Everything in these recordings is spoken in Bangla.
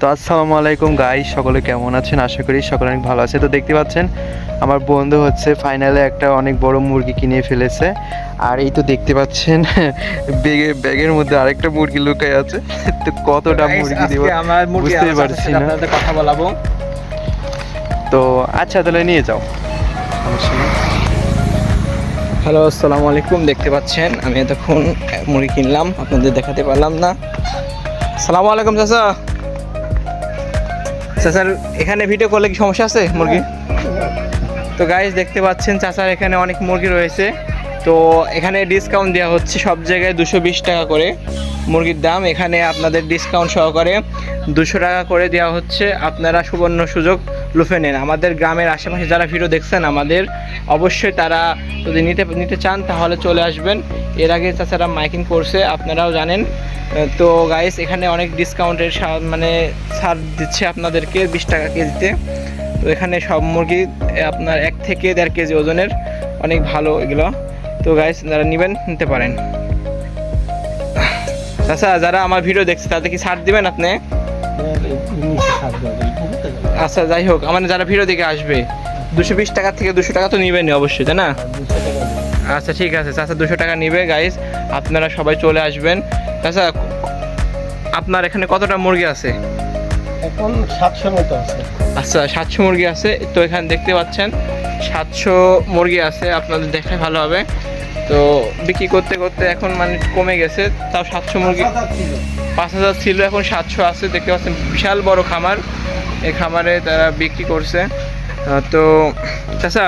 তো আসসালামু আলাইকুম গাই সকলে কেমন আছেন? আশা করি সকলে অনেক ভালো আছে। তো দেখতে পাচ্ছেন আমার বন্ধু হচ্ছে ফাইনালে একটা অনেক বড় মুরগি কিনে ফেলেছে। আর এই তো দেখতে পাচ্ছেন ব্যাগে ব্যাগের মধ্যে আরেকটা মুরগি লুকায় আছে। তো কতটা মুরগি দিব আছে, পারছি না। আপনাদের কথা বলাবো। তো আচ্ছা তাহলে নিয়ে যাও। হ্যালো আসসালামু আলাইকুম দেখতে পাচ্ছেন? আমি এতক্ষণ মুরগি কিনলাম আপনাদের দেখাতে পারলাম না। আসসালামু আলাইকুম চাচা। চাচার এখানে ভিডিও করলে কি সমস্যা আছে মুরগি? তো গাইজ দেখতে পাচ্ছেন চাচার এখানে অনেক মুরগি রয়েছে। তো এখানে ডিসকাউন্ট দেওয়া হচ্ছে সব জায়গায় দুশো বিশ টাকা করে মুরগির দাম। এখানে আপনাদের ডিসকাউন্ট সহকারে দুশো টাকা করে দেওয়া হচ্ছে। আপনারা সুবর্ণ সুযোগ লুফে নেন। আমাদের গ্রামের আশেপাশে যারা ভিডিও দেখছেন আমাদের, অবশ্যই তারা যদি নিতে নিতে চান তাহলে চলে আসবেন। এর আগে তাছাড়া মাইকিং করছে, আপনারাও জানেন। তো গাইস এখানে অনেক ডিসকাউন্টের মানে ছাড় দিচ্ছে আপনাদেরকে বিশ টাকা কেজিতে। তো এখানে সব মুরগি আপনার এক থেকে দেড় কেজি ওজনের অনেক ভালো এগুলো। তো গাইস যারা নেবেন, নিতে পারেন। আচ্ছা যারা আমার ভিডিও দেখছে তাদের কি ছাড় দিবেন আপনি? আচ্ছা যাই হোক আমার যারা ভিডিও দেখে আসবে দুশো বিশ টাকা থেকে দুশো টাকা তো নিবেনই অবশ্যই তাই না? আচ্ছা ঠিক আছে চাচা দুশো টাকা নিবে গাইস আপনারা সবাই চলে আসবেন। চাচা আপনার এখানে কতটা মুরগি আছে? এখন সাতশো মতো আছে। আচ্ছা সাতশো মুরগি আছে তো এখানে দেখতে পাচ্ছেন সাতশো মুরগি আছে আপনাদের দেখে ভালো হবে। তো বিক্রি করতে করতে এখন মানে কমে গেছে। তাও সাতশো মুরগি পাঁচ হাজার ছিল। এখন সাতশো আছে দেখতে পাচ্ছেন বিশাল বড় খামার। এই খামারে তারা বিক্রি করছে। তো চাচা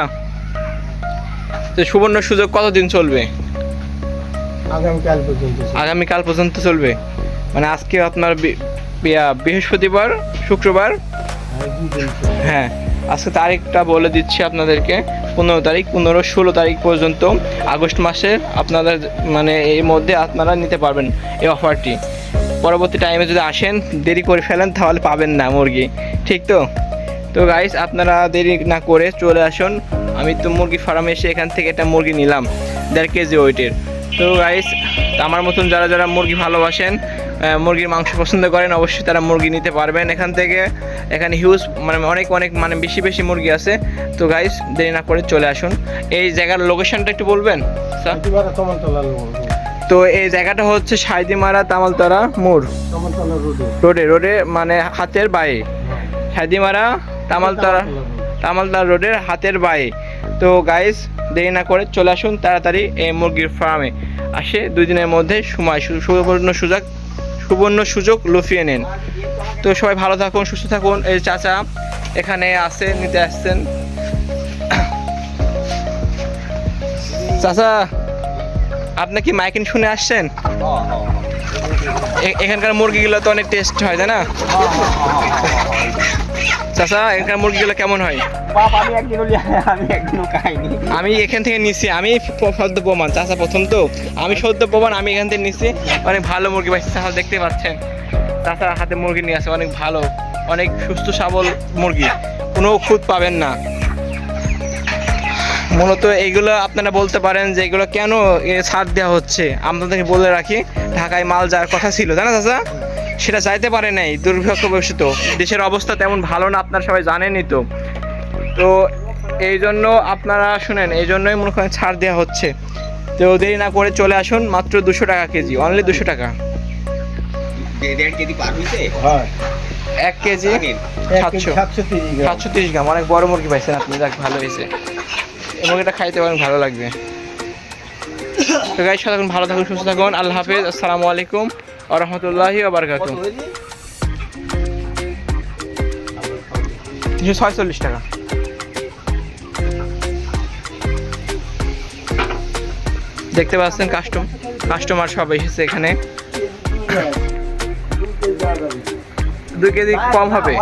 তো সুবর্ণ সুযোগ কতদিন চলবে? আগামীকাল পর্যন্ত আগামীকাল পর্যন্ত চলবে। মানে আজকে আপনার বৃহস্পতিবার শুক্রবার? হ্যাঁ আজকে তারিখটা বলে দিচ্ছি আপনাদেরকে। পনেরো তারিখ, পনেরো ষোলো তারিখ পর্যন্ত আগস্ট মাসের আপনাদের মানে এর মধ্যে আপনারা নিতে পারবেন এই অফারটি পরবর্তী টাইমে যদি আসেন, দেরি করে ফেলেন, তাহলে পাবেন না মুরগি। ঠিক তো? তো গাইস আপনারা দেরি না করে চলে আসুন। আমি তো মুরগি ফার্মে এসে এখান থেকে একটা মুরগি নিলাম, দেড় কেজি ওয়েটের তো গাইস আমার মতন যারা যারা মুরগি ভালোবাসেন মুরগির মাংস পছন্দ করেন অবশ্যই তারা মুরগি নিতে পারবেন এখান থেকে। এখানে হিউজ মানে অনেক অনেক মানে বেশি বেশি মুরগি আছে। তো গাইস দেরি না করে চলে আসুন। এই জায়গার লোকেশনটা একটু বলবেন তো এই জায়গাটা হচ্ছে সাইদিমারা তামালতরা মোড়। রোডে রোডে মানে হাতের বায়ে। সাইদিমারা তামালতরা তামালতলা রোডের হাতের বায়ে। তো গাইস দেরি না করে চলে আসুন তাড়াতাড়ি এই মুরগির ফার্মে আসে দুই দিনের মধ্যে সময় সু- সুবর্ণ সুযোগ। সুবর্ণ সুযোগ লুফিয়ে নেন। তো সবাই ভালো থাকুন, সুস্থ থাকুন। এই চাচা এখানে আসে নিতে আসছেন। চাচা, আপনি কি মাইকিন শুনে আসছেন? এখানকার মুরগিগুলো তো অনেক টেস্ট হয়, তাই না? চাচা এখানকার মুরগিগুলো কেমন হয়? বাপ আমি একদিনও আমি একদিনও খাইনি। আমি এখান থেকে নিছি আমি সদ্য প্রমাণ চাচা প্রথম তো। আমি সদ্য প্রমাণ আমি এখান থেকে নিছি। অনেক ভালো মুরগি পাইছি চাচা দেখতে পাচ্ছেন। চাচার হাতে মুরগি নিয়ে আসে অনেক ভালো অনেক সুস্থ সবল মুরগি। কোনো খুদ পাবেন না। মূলত এইগুলো আপনারা বলতে পারেন যে এগুলো কেন ছাড় দেওয়া হচ্ছে? আপনাদেরকে বলে রাখি ঢাকায় মাল যাওয়ার কথা ছিল তাই না চাচা? সেটা যাইতে পারে নাই দুর্ভাগ্যবশত দেশের অবস্থা তেমন ভালো না আপনারা সবাই জানেনই তো। তো এই জন্য আপনারা শুনেন এই জন্যই মনে করেন ছাড় দেওয়া হচ্ছে। তো দেরি না করে চলে আসুন মাত্র দুশো টাকা কেজি অনলি দুশো টাকা। এক কেজি সাতশো। সাতশো তিরিশ গ্রাম। অনেক বড় মুরগি পাইছেন আপনি যাক ভালো হয়েছে। এই মুরগিটা খাইতে পারেন ভালো লাগবে। তো গাই সারাক্ষণ ভালো থাকুন সুস্থ থাকুন আল্লাহ হাফিজ আসসালামু আলাইকুম। রহমতুল্লাহি আবরকাত তিনশো ছয়চল্লিশ টাকা। দেখতে পাচ্ছেন কাস্টম কাস্টমার সব এসেছে এখানে। দু কেজি কম হবে।